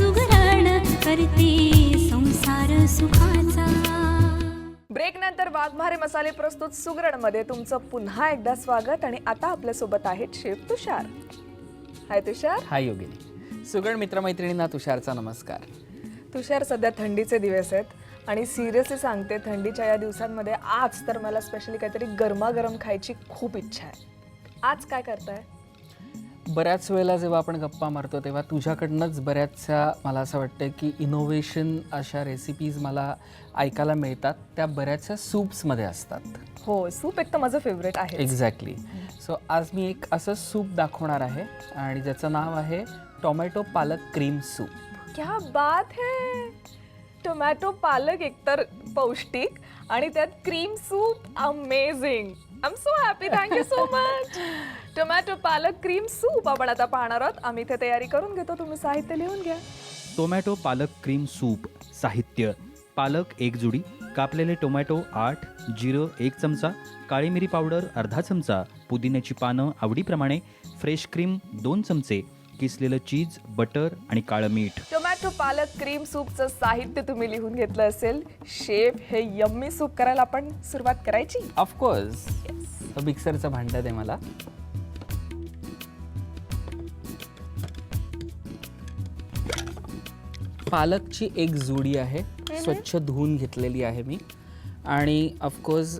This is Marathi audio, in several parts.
सुगरण करते संसार सुखाचा. ब्रेक नंतर वाघमारे मसाले प्रस्तुत सुगरणमध्ये तुमचं पुन्हा एकदा स्वागत आणि आता आपल्यासोबत आहेत शेफ तुषार. हाय तुषार. हाय योगिनी. सुगड मित्रमैत्रिणींना तुषारचा नमस्कार. तुषार सध्या थंडीचे दिवस आहेत आणि सिरियसली सांगते थंडीच्या या दिवसांमध्ये आज तर मला स्पेशली काहीतरी गरमागरम खायची खूप इच्छा आहे. आज काय करताय? बऱ्याच वेळेला जेव्हा आपण गप्पा मारतो तेव्हा तुझ्याकडनंच बऱ्याचशा मला असं वाटतं की इनोव्हेशन अशा रेसिपीज मला ऐकायला मिळतात. त्या बऱ्याचशा सूप्समध्ये असतात. हो सूप एक तर माझं फेवरेट आहे एक्झॅक्टली सो आज मी एक असं सूप दाखवणार आहे आणि ज्याचं नाव आहे टोमॅटो पालक क्रीम सूप क्या बात है! टोमॅटो पालक एकतर पौष्टिक आणि त्यात cream soup amazing I am so happy thank you so much tomato palak cream soup आपण आता पाहणार आहोत. आम्ही इथे तयारी करून घेतो. तुम्ही साहित्य लिहून घ्या. टोमॅटो पालक क्रीम सूप साहित्य. पालक एक जुडी. कापलेले टोमॅटो आठ जिरं एक चमचा. काळी मिरी पावडर अर्धा चमचा. पुदिन्याची पानं आवडीप्रमाणे. फ्रेश क्रीम दोन चमचे. किसलेलं चीज बटर आणि काळं मीठ. टोमॅटो पालक क्रीम सूपचं साहित्य तुम्ही लिहून घेतलं असेल. शेफ हे यम्मी सूप करायला आपण सुरुवात करायची. ऑफकोर्स मिक्सरचं भांडं दे मला. पालकची एक जुडी आहे. स्वच्छ धुवून घेतलेली आहे मी. आणि ऑफकोर्स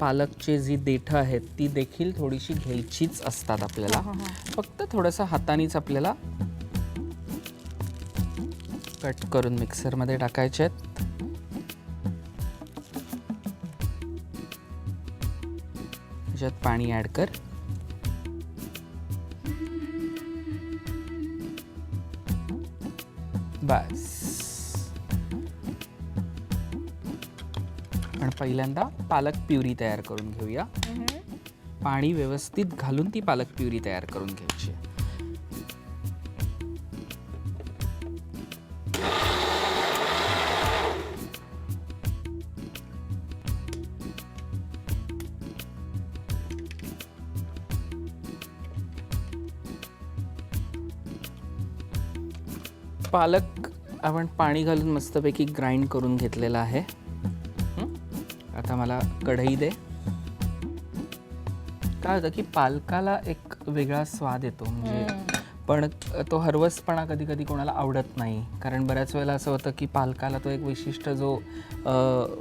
पालकचे जी देठं आहेत ती देखील थोडीशी घ्यायचीच असतात आपल्याला. फक्त थोडंसं हातानेच आपल्याला कट करून मिक्सरमध्ये टाकायचे आहेत. ह्याच्यात पाणी ॲड कर. बस. पण पहिल्यांदा पालक प्युरी तयार करून घेऊया. पाणी व्यवस्थित घालून ती पालक प्युरी तयार करून घ्यायची पालक आपण पाणी घालून मस्तपैकी ग्राइंड करून घेतलेला आहे. हं? आता मला कढई दे. काय होतं की पालकाला एक वेगळा स्वाद येतो म्हणजे पण तो हरवसपणा कधी कधी कोणाला आवडत नाही. कारण बऱ्याच वेळेला असं होतं की पालकाला तो एक विशिष्ट जो अं,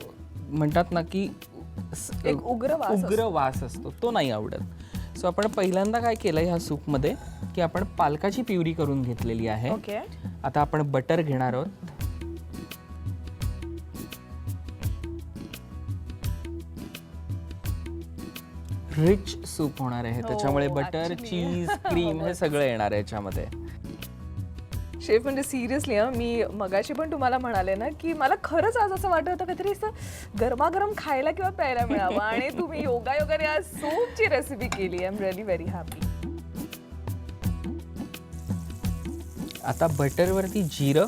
म्हणतात ना की एक उग्र वास उग्र वास असतो. तो नाही आवडत. सो आपण पहिल्यांदा काय केलं ह्या सूपमध्ये? की आपण पालकाची प्युरी करून घेतलेली आहे. ओके. आता आपण बटर घेणार आहोत. रिच सूप होणार आहे. त्याच्यामुळे बटर चीज क्रीम हे सगळं येणार आहे याच्यामध्ये. शेफ म्हणजे सिरियसली मी मगाशी पण तुम्हाला म्हणाले ना की मला खरंच आज असं वाटत होतं काहीतरी असं गरमागरम खायला किंवा प्यायला मिळावं. आणि तुम्ही योगा योगाने आज सूपची रेसिपी केली. I am really very happy आता बटरवरती जिरं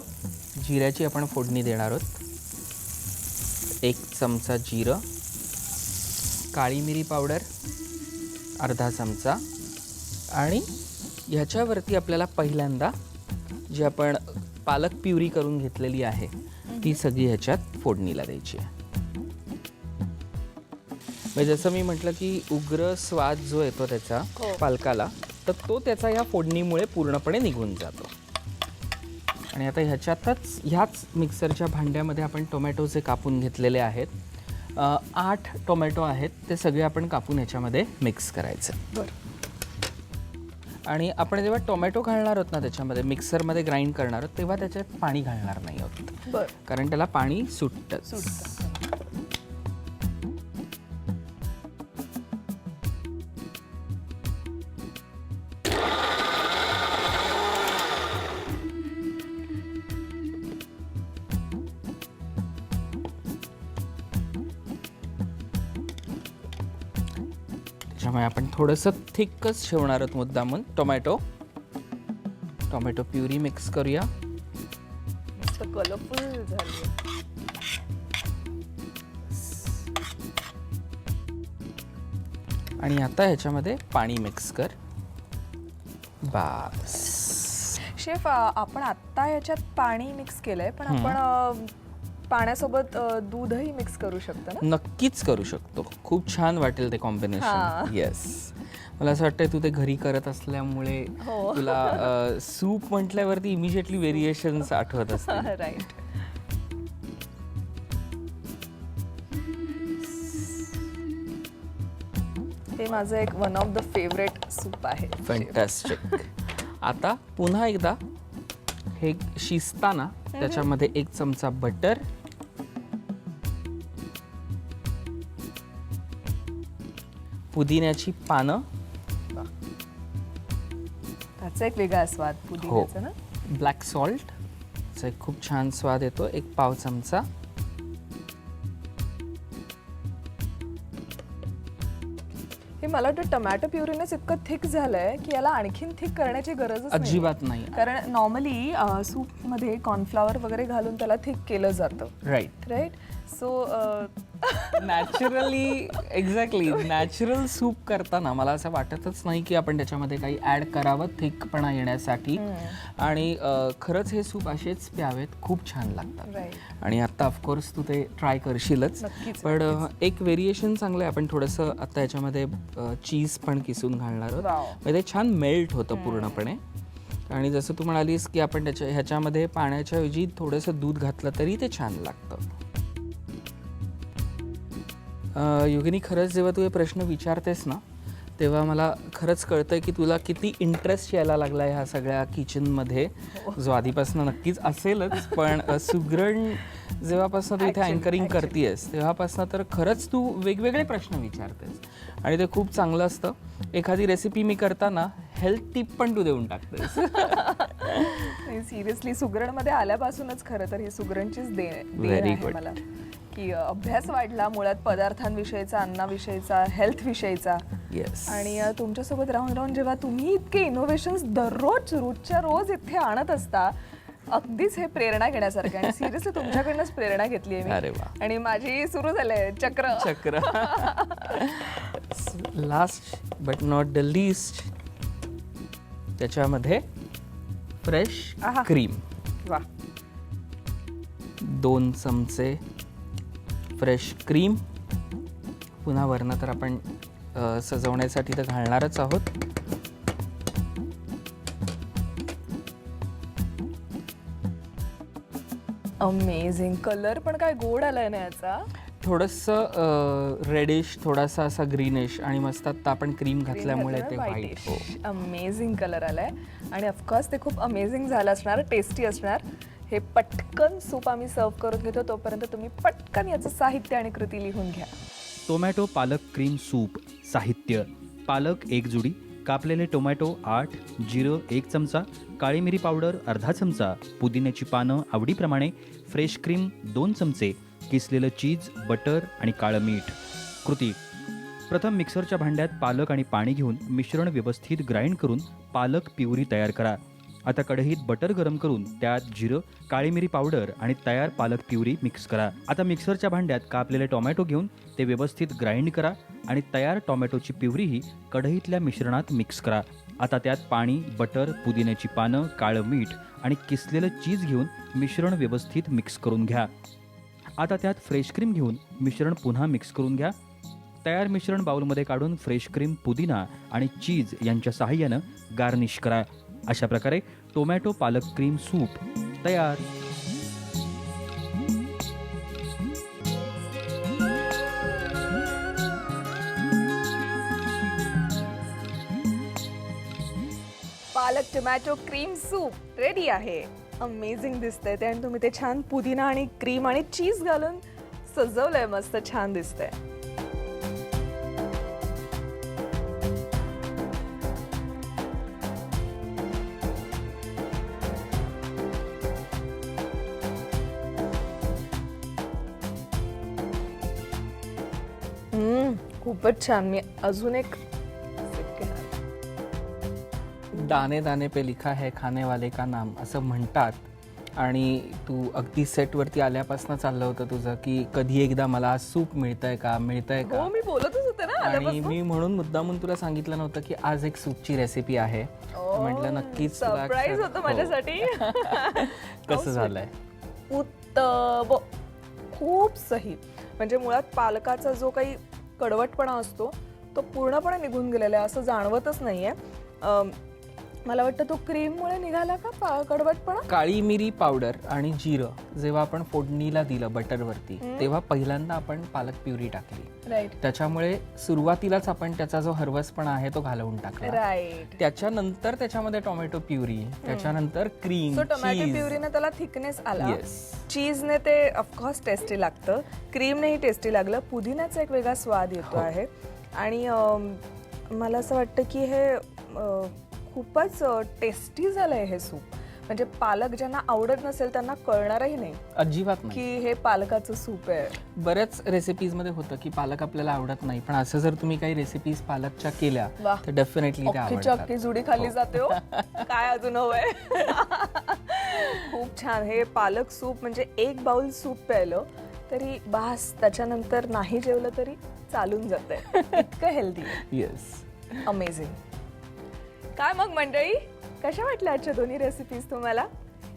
जिऱ्याची आपण फोडणी देणार आहोत. एक चमचा जिरं काळी मिरी पावडर अर्धा चमचा. आणि ह्याच्यावरती आपल्याला पहिल्यांदा जी आपण पालक प्युरी करून घेतलेली आहे ती सगळी ह्याच्यात फोडणीला द्यायची आहे. म्हणजे जसं मी म्हटलं की उग्र स्वाद जो येतो त्याचा पालकाला तर तो त्याचा या फोडणीमुळे पूर्णपणे निघून जातो. आणि आता ह्याच्यातच ह्याच मिक्सरच्या भांड्यामध्ये आपण टोमॅटोचे कापून घेतलेले आहेत अ, आठ टोमॅटो आहेत ते सगळे आपण कापून ह्याच्यामध्ये मिक्स करायचे. बरं. आणि आपण जेव्हा टोमॅटो घालणार आहोत ना त्याच्यामध्ये मिक्सरमध्ये ग्राइंड करणार आहोत तेव्हा त्याच्यात पाणी घालणार नाही आहोत. बरं. कारण त्याला पाणी सुटतं. त्याच्यामुळे आपण थोडंसं थिकच ठेवणार आहोत मुद्दामून. टोमॅटो टोमॅटो प्युरी मिक्स करूया. कलरफुल झाली आणि आता ह्याच्यामध्ये पाणी मिक्स कर. बास. शेफ आपण आत्ता याच्यात पाणी मिक्स केलंय पण आपण पाण्यासोबत अ, दूधही मिक्स करू शकतो ना? नक्कीच करू शकतो. खूप छान वाटेल ते हा. कॉम्बिनेशन येस मला असं वाटतंय तू ते घरी करत असल्यामुळे हो. तुला सूप म्हटल्यावरती इमिजिएटली व्हेरिएशन्स आठवत असतील. राईट हे माझं एक one of the favourite soup आहे. फॅन्टॅस्टिक आता पुन्हा एकदा हे शिजताना त्याच्यामध्ये एक चमचा बटर पुदिन्याची पानं. त्याचा एक वेगळा स्वाद हो. पुदिन्याचा ना ब्लॅक सॉल्ट एक खूप छान स्वाद येतो एक पाव चमचा. हे मला वाटतं टोमॅटो प्युरीनेच इतकं थिक झालंय की याला आणखीन थिक करण्याची नाहीये. अजिबात नाही. कारण नॉर्मली सूपमध्ये कॉर्नफ्लॉवर वगैरे घालून त्याला थिक केलं जातं. Right right so naturally exactly natural soup करताना मला असं वाटतच नाही की आपण त्याच्यामध्ये काही ॲड करावं थिकपणा येण्यासाठी. आणि अ, खरंच हे सूप असेच प्यावेत. खूप छान लागतात. आणि आता ऑफकोर्स तू ते ट्राय करशीलच. नक्कीच, पण अ, एक व्हेरिएशन चांगलं आहे. आपण थोडंसं आता याच्यामध्ये चीज पण किसून घालणार आहोत. Wow. म्हणजे ते छान मेल्ट होतं पूर्णपणे. आणि जसं तू म्हणालीस की आपण त्याच्या ह्याच्यामध्ये पाण्याच्या ऐवजी थोडंसं दूध घातलं तरी ते छान लागतं. योगिनी खरंच जेव्हा तू हे प्रश्न विचारतेस ना तेव्हा मला खरंच कळतंय की तुला किती इंटरेस्ट यायला लागला ह्या सगळ्या किचनमध्ये जो आधीपासून नक्कीच असेलच पण सुगरण जेव्हापासून तू इथे अँकरिंग. करतेस तेव्हापासून तर खरंच तू वेगवेगळे प्रश्न विचारतेस. आणि ते खूप चांगलं असतं. एखादी रेसिपी मी करताना हेल्थ टिप पण तू देऊन टाकतेस. सिरियसली सुगरणमध्ये आल्यापासूनच खरं तर ही सुगरणचीच दे good. मला. की अभ्यास वाढला मुळात पदार्थांविषयीचा अन्नाविषयीचा हेल्थ विषयीचा येस आणि अ, तुमच्यासोबत राहून राहून जेव्हा तुम्ही इतके इनोव्हेशन्स दररोज रोजच्या रोज इथे आणत असता अगदीच हे प्रेरणा घेण्यासारखं आहे. आणि सिरियसली तुमच्याकडनंच प्रेरणा घेतली आहे अरे मी वा. आणि माझी सुरू झालंय. चक्र. चक्र. Last but not the least त्याच्यामध्ये फ्रेश आहा. क्रीम वा. दोन चमचे फ्रेश क्रीम. पुन्हा वरनं तर आपण सजवण्यासाठी तर घालणारच आहोत. अमेझिंग कलर पण काय गोड आलाय ना याचा? थोडंसं रेडिश थोडासा असा ग्रीनिश आणि मस्त आता आपण क्रीम घातल्यामुळे ते व्हाईट हो. अमेझिंग कलर आलाय. आणि ऑफकोर्स ते खूप अमेझिंग झालं असणार टेस्टी असणार. हे पटकन सूप आम्ही सर्व करून घेतो. तोपर्यंत तुम्ही पटकन याचं साहित्य आणि कृती लिहून घ्या. टोमॅटो पालक क्रीम सूप साहित्य. पालक एक जुडी कापलेले टोमॅटो आठ जिरं एक चमचा काळी मिरी पावडर अर्धा चमचा पुदिन्याची पानं आवडीप्रमाणे फ्रेश क्रीम दोन चमचे किसलेलं चीज बटर आणि काळं मीठ. कृती. प्रथम मिक्सरच्या भांड्यात पालक आणि पाणी घेऊन मिश्रण व्यवस्थित ग्राइंड करून पालक प्युरी तयार करा. आता कढईत बटर गरम करून त्यात जिरं काळी मिरी पावडर आणि तयार पालक प्युरी मिक्स करा. आता मिक्सरच्या भांड्यात कापलेले टोमॅटो घेऊन ते व्यवस्थित ग्राइंड करा आणि तयार टोमॅटोची प्युरीही कढईतल्या मिश्रणात मिक्स करा. आता त्यात पाणी बटर पुदिन्याची पानं काळं मीठ आणि किसलेलं चीज घेऊन मिश्रण व्यवस्थित मिक्स करून घ्या. आता त्यात फ्रेश क्रीम घेऊन मिश्रण पुन्हा मिक्स करून घ्या. तयार मिश्रण बाउलमध्ये काढून फ्रेश क्रीम पुदिना आणि चीज यांच्या सहाय्यानं गार्निश करा. अशा प्रकारे टोमॅटो पालक क्रीम सूप तयार. Palak tomato cream soup ready आहे. अमेझिंग दिसतंय ते आणि तुम्ही ते छान पुदिना आणि क्रीम आणि चीज घालून सजवलंय मस्त छान दिसतंय. खूपच छान. मी अजून एक. दाने दाने पे लिखा है खाने वाले का नाम असं म्हणतात. आणि तू अगदी सेटवरती आल्यापासून चाललं होतं तुझं की कधी एकदा मला सूप मिळतंय का मिळतंय का? हो मी बोलतच होते ना आणि आल्यापासून. मी म्हणून मुद्दामून तुला सांगितलं नव्हतं की आज एक सूपची रेसिपी आहे. म्हटलं नक्कीच तुला सरप्राईज होतं हो. माझ्यासाठी. कसं झालंय? उत्तम खूप सही. म्हणजे मुळात पालकाचा जो काही कडवटपणा असतो तो पूर्णपणे निघून गेलेला आहे असं जाणवतच नाही आहे मला वाटतं तो क्रीममुळे निघाला का पा- कडवटपणा? काळी मिरी पावडर आणि जिरं जेव्हा आपण फोडणीला दिलं बटरवरती तेव्हा पहिल्यांदा आपण पालक प्युरी टाकली. राईट त्याच्यामुळे सुरुवातीलाच आपण त्याचा जो हरवसपणा आहे तो घालवून टाकला. राईट त्याच्यानंतर त्याच्यामध्ये टोमॅटो प्युरी त्याच्यानंतर क्रीम सो टोमॅटो प्युरीने त्याला थिकनेस आला. Yes. चीजने ते ऑफकोर्स टेस्टी लागतं. क्रीमनेही टेस्टी लागलं. पुदिन्याचा एक वेगळा स्वाद येतो हो. आहे. आणि अम, मला असं वाटतं की हे अ, खूपच टेस्टी झालंय हे सूप. म्हणजे पालक ज्यांना आवडत नसेल त्यांना कळणारही नाही अजिबात नाही. की हे पालकाचं सूप आहे. बऱ्याच रेसिपीजमध्ये होतं की पालक आपल्याला आवडत नाही पण असं जर तुम्ही काही रेसिपीज पालकच्या केल्या. तर डेफिनेटली अख्खी जुडी खाल्ली जाते हो. काय अजून हवंय खूप छान. हे पालक सूप म्हणजे एक बाउल सूप प्यायलं तरी बास त्याच्यानंतर नाही जेवलं तरी चालून जात इतकं हेल्दी येस अमेझिंग काय मग मंडळी? कशा वाटल्या आजच्या दोन्ही रेसिपीज तुम्हाला?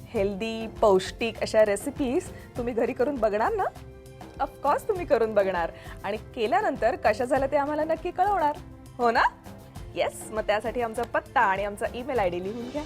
हेल्दी पौष्टिक अशा रेसिपीज तुम्ही घरी करून बघणार ना? ऑफकोर्स तुम्ही करून बघणार. आणि केल्यानंतर कशा झालं ते आम्हाला नक्की कळवणार. हो ना? येस मग त्यासाठी आमचा पत्ता आणि आमचा ईमेल आय डी लिहून घ्या.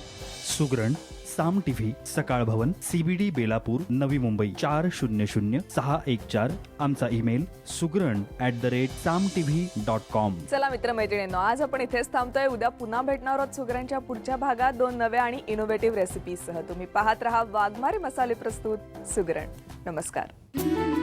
सुग्रण साम टीव्ही सकाळ भवन सीबीडी बेलापूर नवी मुंबई चार शून्य शून्य सहा एक चार. आमचा email Sugran at the rate Saam TV dot com चला मित्रमैत्रिणींनो आज आपण इथेच थांबतोय. उद्या पुन्हा भेटणार आहोत सुगरांच्या पुढच्या भागात. दोन नव्या आणि इनोव्हेटिव्ह रेसिपीसह तुम्ही पाहत रहा वाघमारे मसाले प्रस्तुत सुगरण. नमस्कार.